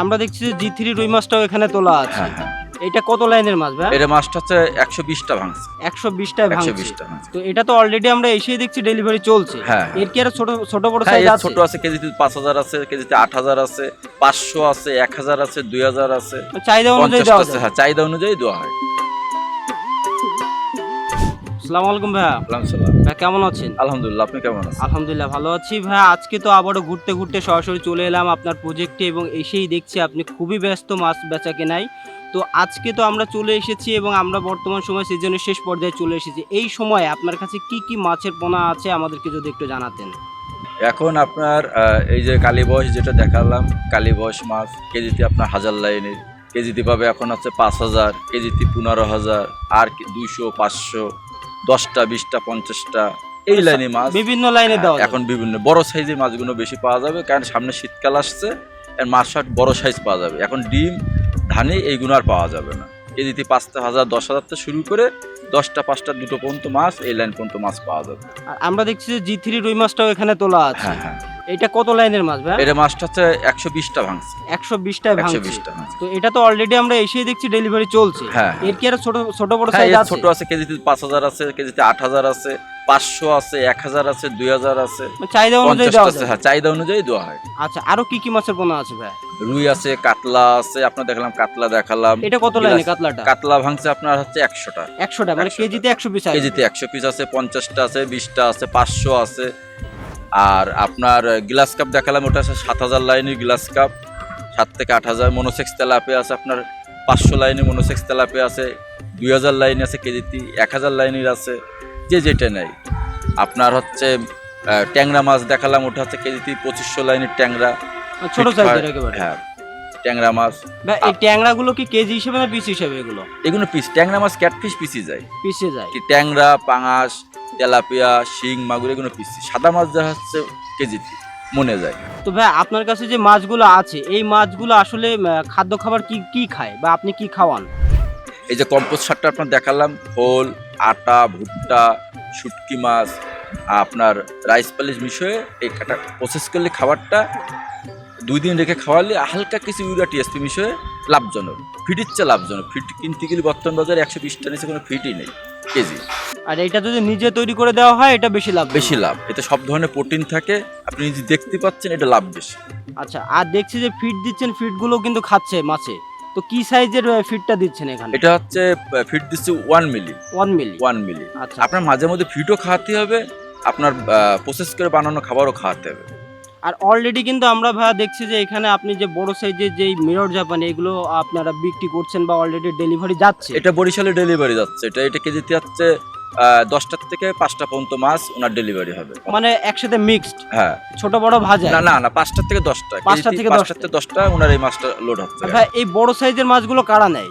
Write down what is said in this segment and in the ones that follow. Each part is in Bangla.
আমরা দেখছি যে জি থ্রি রুই মাছটাও এখানে তোলা আছে। হ্যাঁ হ্যাঁ। এটা কত লাইনের মাছ ভাই? এটা মাছটা হচ্ছে একশো বিশটা ভাঙছে। একশো বিশটা একশো ভাঙছে। বিশটা তো এটা তো অলরেডি আমরা এসেই দেখছি ডেলিভারি চলছে। হ্যাঁ। এর কি আর ছোট ছোট বড় হ্যাঁ সাইজ এর আছে? ছোট আছে কেজিতে পাঁচ হাজার আছে কেজিতে আট হাজার আছে পাঁচশো আছে এক হাজার আছে দুই হাজার আছে। চাহিদা অনুযায়ী পঞ্চাশটা দেওয়া আছে যায়। হ্যাঁ চাহিদা অনুযায়ী দেওয়া হয়। আসসালামু আলাইকুম ভাইয়া। আলহামদুলিল্লাহ ভাই কেমন আছেন? আলহামদুলিল্লাহ আপনি কেমন আছেন? আলহামদুলিল্লাহ ভালো আছি। ভাই আজকে তো আবারও ঘুরতে ঘুরতে সরাসরি চলে এলাম আপনার প্রজেক্টে এবং এসেই দেখছি আপনি খুবই ব্যস্ত মাছ বেচা কেনাই তো আজকে তো আমরা চলে এসেছি এবং আমরা বর্তমান সময় সিজনের শেষ পর্যায়ে চলে এসেছি। এই সময় আপনার কাছে কি কি মাছের পোনা আছে আমাদেরকে যদি একটু জানাতেন। এখন আপনার এই যে কালীবয়স যেটা দেখালাম কালীবয়স মাছ কেজিতে আপনার হাজার লাইনের কেজিতে পাবে এখন আছে পাঁচ হাজার কেজিতে পনেরো হাজার আর দুইশো পাঁচশো। দশটা বিশটা পঞ্চাশটা এই লাইনে মাছ। বিভিন্ন লাইনে দেওয়া এখন বিভিন্ন বড় সাইজের মাছগুলো বেশি পাওয়া যাবে কারণ সামনে শীতকাল আসছে আর মাছ শাট বড় সাইজ পাওয়া যাবে। এখন ডিম ধানে এইগুলো আর পাওয়া যাবে না। এদিকে পাঁচটা হাজার দশ হাজার থেকে শুরু করে দশটা পাঁচটা দুটো পর্যন্ত মাছ এই লাইন পর্যন্ত মাছ পাওয়া যাবে। আর আমরা দেখছি যে জি থ্রি রুই মাছটাও এখানে তোলা আছে। হ্যাঁ হ্যাঁ। এটা কত লাইনের মাছ ভাই? এটা মাছটা হচ্ছে একশো বিশটা ভাঙছে। একশো বিশটা ভাঙছে তো এটা তো অলরেডি আমরা এসেই দেখছি ডেলিভারি চলছে। হ্যাঁ এর কি আর ছোট ছোট বড় হ্যাঁ সাইজ আছে? ছোট আছে কেজিতে পাঁচ হাজার আছে কেজিতে আট হাজার আছে পাঁচশো আছে এক হাজার আছে দুই হাজার আছে। মানে চাহিদা অনুযায়ী দেওয়া আছে হ্যাঁ চাহিদা অনুযায়ী দেওয়া হয়। আচ্ছা আরও কি কি মাছের পোনা আছে ভাই? রুই আছে কাতলা আছে আপনার দেখলাম কাতলা দেখালাম। এটা কত লাইনে কাতলাটা? কাতলা ভাঙছে আপনার হচ্ছে একশোটা। একশোটা মানে কেজিতে একশো পিস কেজিতে একশো পিস আছে পঞ্চাশটা আছে বিশটা আছে পাঁচশো আছে। আর আপনার গ্লাস কাপ দেখালাম ওটা আছে সাত হাজার লাইনের গ্লাস কাপ সাত থেকে আট হাজার মনোসেক্স তেলাপে আছে আপনার পাঁচশো লাইনে মনোসেক্স তেলাপে আছে দুই হাজার লাইন আছে কেজিতে এক হাজার লাইনের আছে যে যেটা নেই আপনার হচ্ছে ট্যাংরা মাছ দেখালাম ওটা হচ্ছে কেজিতে পঁচিশশো লাইনের ট্যাংরা। ছোট হ্যাঁ ট্যাংরা মাছ। এই ট্যাংরা গুলো কি কেজি হিসেবে না পিস হিসেবে এগুলো? এগুলো পিস ট্যাংরা মাছ ক্যাটফিশ পিসি যায়। পিসে যায়। কি ট্যাংরা পাঙাশ তেলাপিয়া শিং মাগুর এগুলো পিসি সাদা মাছ যা হচ্ছে কেজিতে মনে যায়। তো ভাই আপনার কাছে যে মাছগুলো আছে এই মাছগুলো আসলে খাদ্য খাবার কি কি খায় বা আপনি কি খাওয়ান? এই যে কম্পোস্ট সারটা আপনার দেখালাম খোল আটা ভুট্টা শুটকি মাছ আপনার রাইস পালিশ মিশিয়ে এই কাটা প্রসেস করলে খাবারটা দুই দিন রেখে খাওয়ালে হালকা কিছু ইউরিয়া টিএসপি মিশিয়ে লাভজনক। ফিটির চেয়ে লাভজনক। ফিট কিনতে গেলে বর্তমান বাজারে একশো বিশটা নিচে কোনো ফিটই নেই কেজি। আর এটা যদি নিজে তৈরি করে দেওয়া হয় এটা বেশি লাভ বেশি লাভ। এতে সব ধরনের প্রোটিন থাকে। আপনি নিজে দেখতে পাচ্ছেন এটা লাভ বেশি। আচ্ছা আর দেখছি যে ফিট দিচ্ছেন ফিটগুলো কিন্তু খাচ্ছে মাছে। তো কি সাইজের ফিটটা দিচ্ছেন এখানে? এটা হচ্ছে ফিট দিচ্ছে one milli one milli one milli আচ্ছা। আপনার মাঝে মধ্যে ফিটও খাওয়াতে হবে আপনার প্রসেস করে বানানো খাবারও খাওয়াতে হবে। আর অলরেডি কিন্তু আমরা ভাইয়া দেখছি যে এখানে আপনি যে বড় সাইজের যেই মিরর জাপান এগুলো আপনারা বিক্রি করছেন বা অলরেডি ডেলিভারি যাচ্ছে। এটা বরিশালে ডেলিভারি যাচ্ছে। এটা এটা কেজিতে আহ, দশটার থেকে পাঁচটা পর্যন্ত মাছ ওনার ডেলিভারি হবে। মানে একসাথে মিক্সড হ্যাঁ। ছোট বড় ভাজা না না না পাঁচটার থেকে দশটা। পাঁচটা থেকে দশটা। থেকে দশটা ওনার এই মাছটা লোড হচ্ছে। আর এই বড় সাইজের মাছগুলো কারা নেয়?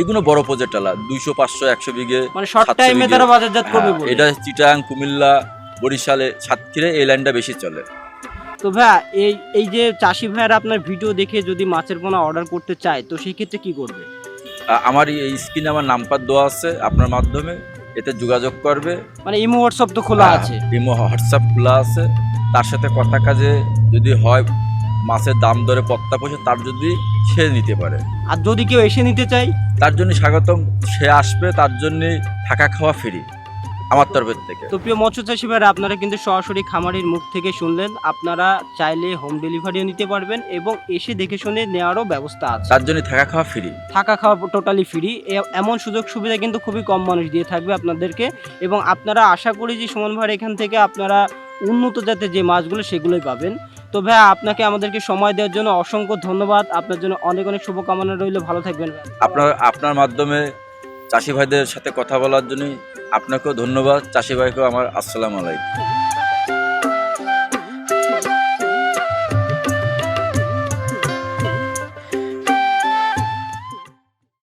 এগুলো বড় প্রজেক্ট আলা দুইশো পাঁচশো একশো বিঘে মানে শর্ট টাইমে তারা বাজারজাত করবে হ্যাঁ, এটা চিটাং কুমিল্লা বরিশালে সাতক্ষীরে এই লাইনটা বেশি চলে। তো ভাইয়া এই এই যে চাষি ভাইয়ারা আপনার ভিডিও দেখে যদি মাছের পোনা অর্ডার করতে চায় তো সেই ক্ষেত্রে কি করবে? আমার এই স্ক্রিনে আমার নাম্বার দেওয়া আছে আপনার মাধ্যমে। এতে যোগাযোগ করবে। মানে ইমো হোয়াটসঅ্যাপ তো খোলা হ্যাঁ, আছে। ইমো হোয়াটসঅ্যাপ খোলা আছে। তার সাথে কথা কাজে যদি হয় মাছের দাম দরে পত্তা পয়সা তার যদি সে নিতে পারে। আর যদি কেউ এসে নিতে চায়? তার জন্য স্বাগতম সে আসবে তার জন্য থাকা খাওয়া ফ্রি আমার তরফের থেকে। তো প্রিয় মৎস্য চাষি ভাইরা আপনারা কিন্তু সরাসরি খামারের মুখ থেকে শুনলেন। আপনারা চাইলে হোম ডেলিভারিও নিতে পারবেন এবং এসে দেখে শুনে নেওয়ারও ব্যবস্থা আছে। তার জন্য থাকা খাওয়া ফ্রি থাকা খাওয়া টোটালি ফ্রি এমন সুযোগ সুবিধা কিন্তু খুবই কম মানুষ দিয়ে থাকবে আপনাদেরকে। এবং আপনারা আশা করি যে সুমন ভাইয়ের এখান থেকে আপনারা উন্নত জাতের যে মাছগুলো সেগুলোই পাবেন। তো ভাইয়া আপনাকে আমাদেরকে সময় দেওয়ার জন্য অসংখ্য ধন্যবাদ। আপনার জন্য অনেক অনেক শুভকামনা রইল। ভালো থাকবেন আপনার আপনার মাধ্যমে চাষি ভাইদের সাথে কথা বলার জন্য আপনাকেও ধন্যবাদ। চাষি ভাইকেও আমার আসসালাম আলাইকুম।